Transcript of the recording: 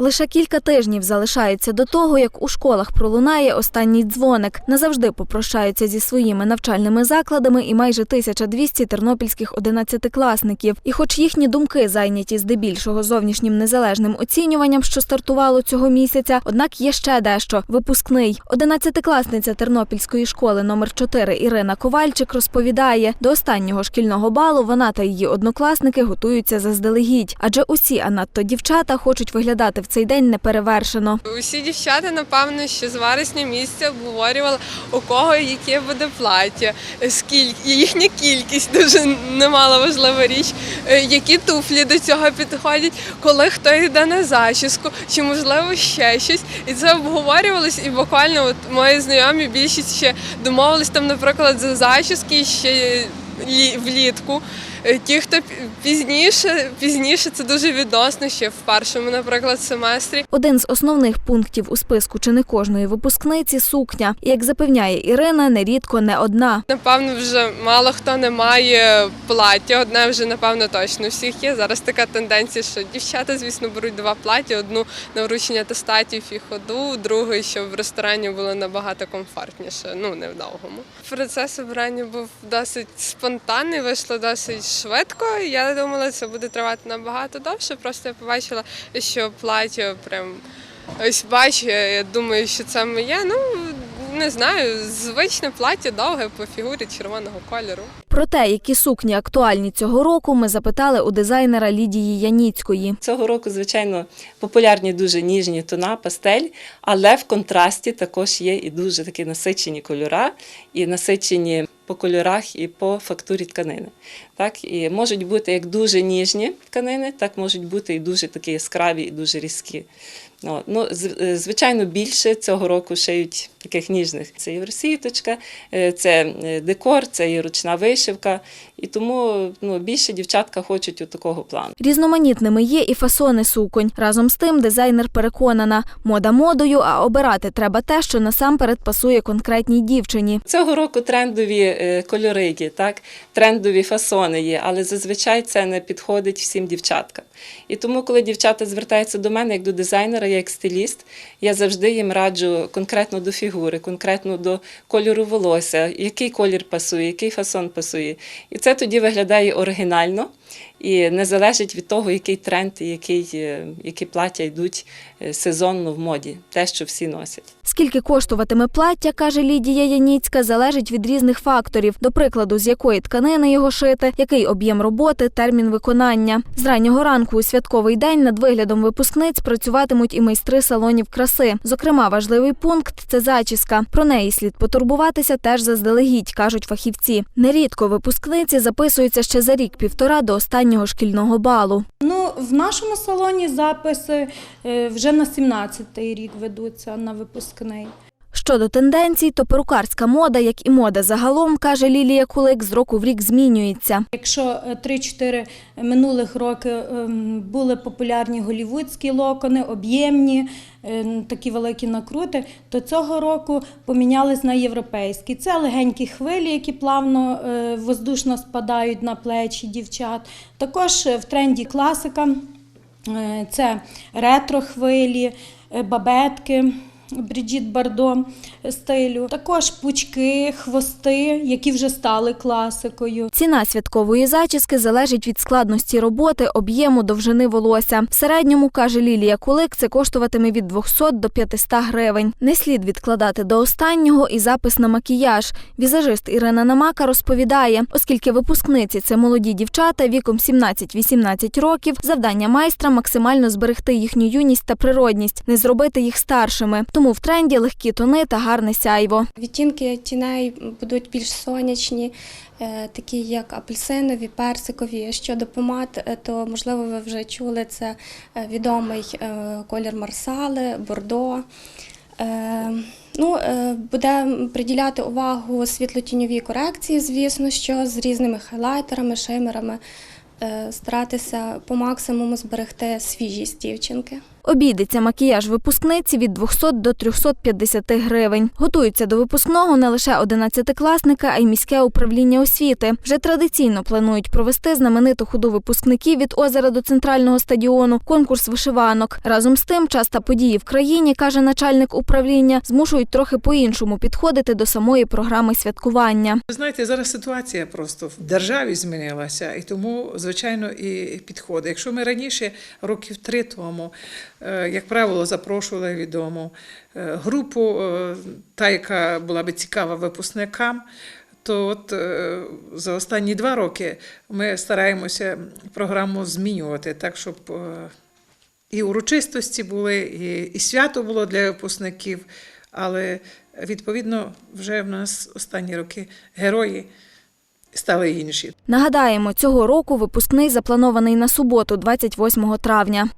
Лише кілька тижнів залишаються до того, як у школах пролунає останній дзвоник. Назавжди попрощаються зі своїми навчальними закладами і майже 1200 тернопільських одинадцятикласників. І хоч їхні думки зайняті здебільшого зовнішнім незалежним оцінюванням, що стартувало цього місяця, однак є ще дещо випускний. Одинадцятикласниця Тернопільської школи номер 4 Ірина Ковальчик розповідає, до останнього шкільного балу вона та її однокласники готуються заздалегідь, адже усі, а надто дівчата, хочуть виглядати в цей день неперевершено. Усі дівчата, напевно, ще з вересня місяця обговорювали, у кого яке буде плаття, скільки їхня кількість дуже немало важлива річ, е, які туфлі до цього підходять, коли хто йде на зачіску, чи можливо ще щось. І це обговорювалось, і буквально от мої знайомі більшість ще домовились там, наприклад, за зачіски ще влітку. Е, Ті, хто пізніше, пізніше це дуже відносно ще в першому, наприклад, семестрі. Один з основних пунктів у списку чи не кожної випускниці сукня. Як запевняє Ірина, нерідко не одна. Напевно, вже мало хто не має плаття. Одне вже напевно точно всіх є. Зараз така тенденція, що дівчата, звісно, беруть два плаття: одну на вручення атестатів і ходу, другу, щоб в ресторані було набагато комфортніше. Ну не в довгому. Процес обрання був досить спонтанний, вийшло досить швидко. Я думала, це буде тривати набагато довше. Просто я побачила, що плаття прям ось бачу. Я думаю, що це моє. Ну не знаю, звичне плаття довге по фігурі червоного кольору. Про те, які сукні актуальні цього року, ми запитали у дизайнера Лідії Яніцької. Цього року, звичайно, популярні дуже ніжні тона, пастель, але в контрасті також є і дуже такі насичені кольора, і насичені по кольорах і по фактурі тканини. Так, і можуть бути як дуже ніжні тканини, так можуть бути і дуже такі яскраві, і дуже різкі. Ну, е, звичайно, більше цього року шиють таких ніжних. Це євросіточка, розсіточка, це е, декор, це і ручна вишивка. І тому ну, більше дівчатка хочуть у такого плану. Різноманітними є і фасони суконь. Разом з тим, дизайнер переконана, мода модою, а обирати треба те, що насамперед пасує конкретній дівчині. Цього року трендові е, кольори є, так? трендові фасони є, але зазвичай це не підходить всім дівчаткам. І тому, коли дівчата звертаються до мене як до дизайнера, я як стиліст, я завжди їм раджу конкретно до фігури, конкретно до кольору волосся, який колір пасує, який фасон пасує. І це тоді виглядає оригінально і не залежить від того, який тренд і який, е, які плаття йдуть е, сезонно в моді, те, що всі носять. Скільки коштуватиме плаття, каже Лідія Яніцька, залежить від різних факторів, до прикладу, з якої тканини його шити, який об'єм роботи, термін виконання. З раннього ранку у святковий день над виглядом випускниць працюватимуть і майстри салонів краси. Зокрема, важливий пункт це зачіска. Про неї слід потурбуватися теж заздалегідь, кажуть фахівці. Нерідко випускниці записуються ще за рік-півтора до останнього шкільного балу. Ну, в нашому салоні записи е, вже на 17-й рік ведуться на випускний. Щодо тенденцій, то перукарська мода, як і мода загалом, каже Лілія Кулик, з року в рік змінюється. Якщо е, 3-4 минулих роки ем, були популярні голівудські локони, об'ємні, е, такі великі накрути, то цього року помінялись на європейські. Це легенькі хвилі, які плавно е, воздушно спадають на плечі дівчат. Також е, в тренді класика е, це ретро-хвилі, е, бабетки. Бріджіт Бардо стилю, також пучки, хвости, які вже стали класикою. Ціна святкової зачіски залежить від складності роботи, об'єму, довжини волосся. В середньому, каже Лілія Кулик, це коштуватиме від 200 до 500 гривень. Не слід відкладати до останнього і запис на макіяж. Візажист Ірина Намака розповідає, оскільки випускниці це молоді дівчата віком 17-18 років, завдання майстра максимально зберегти їхню юність та природність, не зробити їх старшими. Тому в тренді легкі тони та гарне сяйво. Відтінки тіней будуть більш сонячні, е, такі як апельсинові, персикові. Щодо помад, е, то можливо ви вже чули це е, відомий колір Марсали, Бордо. Ну, буде приділяти увагу світлотіньовій корекції, звісно, що з різними хайлайтерами, шимерами, старатися по максимуму зберегти свіжість дівчинки. Обійдеться макіяж випускниці від 200 до 350 гривень. Готуються до випускного не лише одинадцятикласники, а й міське управління освіти. Вже традиційно планують провести знамениту ходу випускників від озера до центрального стадіону, конкурс вишиванок. Разом з тим, час та події в країні, каже начальник управління, змушують трохи по-іншому підходити до самої програми святкування. Ви знаєте, зараз ситуація просто в державі змінилася, і тому, звичайно, і підходи. Якщо ми раніше, років три тому, е, як правило, запрошували відому е, групу, е, та, яка була би цікава випускникам, то от за останні два роки ми стараємося програму змінювати так, щоб і урочистості були, і, і свято було для випускників. Але відповідно вже в нас останні роки герої стали інші. Нагадаємо, цього року випускний запланований на суботу, 28 травня.